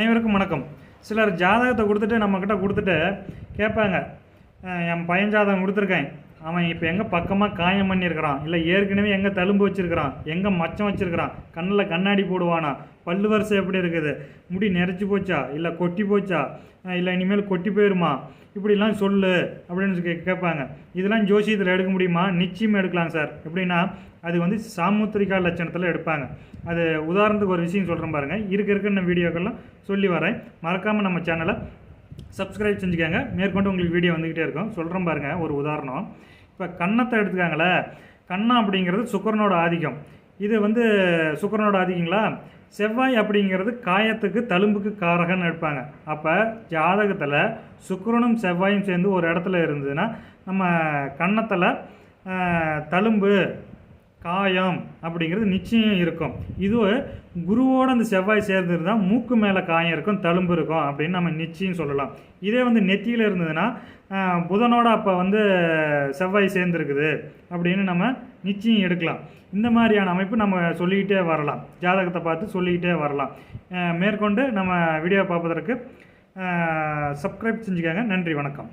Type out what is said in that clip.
அனைவருக்கும் வணக்கம். சிலர் ஜாதகத்தை கொடுத்துட்டு நம்மக்கிட்ட கொடுத்துட்டு கேட்பாங்க என் பையன் ஜாதகம் கொடுத்துருக்கேன். அவன் இப்போ எங்கே பக்கமாக காயம் பண்ணியிருக்கிறான். இல்லை ஏற்கனவே எங்கே தழும்பு வச்சிருக்கிறான். எங்கே மச்சம் வச்சுருக்கிறான். கண்ணில் கண்ணாடி போடுவானா? பல்லு வரிசை எப்படி இருக்குது? முடி நெரைச்சி போச்சா? இல்லை கொட்டி போச்சா? இல்லை இனிமேல் கொட்டி போயிருமா? இப்படிலாம் சொல்லு அப்படின்னு சொல்லி கே- கேட்பாங்க. இதெல்லாம் ஜோசியத்தில் எடுக்க முடியுமா? நிச்சயம் எடுக்கலாம் சார். எப்படின்னா அது வந்து சாமுத்திரிகா லட்சணத்தில் எடுப்பாங்க. அது உதாரணத்துக்கு ஒரு விஷயம் சொல்கிறேன் பாருங்கள் இருக்க இருக்கிற வீடியோக்கள்லாம் சொல்லி வரேன். மறக்காமல் நம்ம சேனலை சப்ஸ்கிரைப் செஞ்சுக்கோங்க. மேற்கொண்டு உங்களுக்கு வீடியோ வந்துக்கிட்டே இருக்கும். சொல்கிறேன் பாருங்கள் ஒரு உதாரணம். இப்போ கன்னத்தை எடுத்துக்காங்களே. கண்ணா அப்படிங்கிறது சுக்கரனோட ஆதிக்கம். இது வந்து சுக்கரனோட அதிகங்களா செவ்வாய் அப்படிங்கிறது காயத்துக்கு தழும்புக்கு காரகன்னு எடுப்பாங்க அப்போ ஜாதகத்தில் சுக்கரனும் செவ்வாயும் சேர்ந்து ஒரு இடத்துல இருந்ததுன்னா நம்ம கன்னத்தில் தழும்பு காயம் அப்படிங்கிறது நிச்சயம் இருக்கும். இதுவே குருவோட அந்த செவ்வாய் சேர்ந்துருந்தா மூக்கு மேலே காயம் இருக்கும் தழும்பு இருக்கும் அப்படின்னு நம்ம நிச்சயம் சொல்லலாம். இதே வந்து நெத்தியில் இருந்ததுன்னா புதனோட அப்போ வந்து செவ்வாய் சேர்ந்துருக்குது அப்படின்னு நம்ம நிச்சயம் எடுக்கலாம். இந்த மாதிரியான அமைப்பு நம்ம சொல்லிக்கிட்டே வரலாம். ஜாதகத்தை பார்த்து சொல்லிக்கிட்டே வரலாம். மேற்கொண்டு நம்ம வீடியோ பார்ப்பதற்கு சப்ஸ்கிரைப் செஞ்சுக்கோங்க. நன்றி வணக்கம்.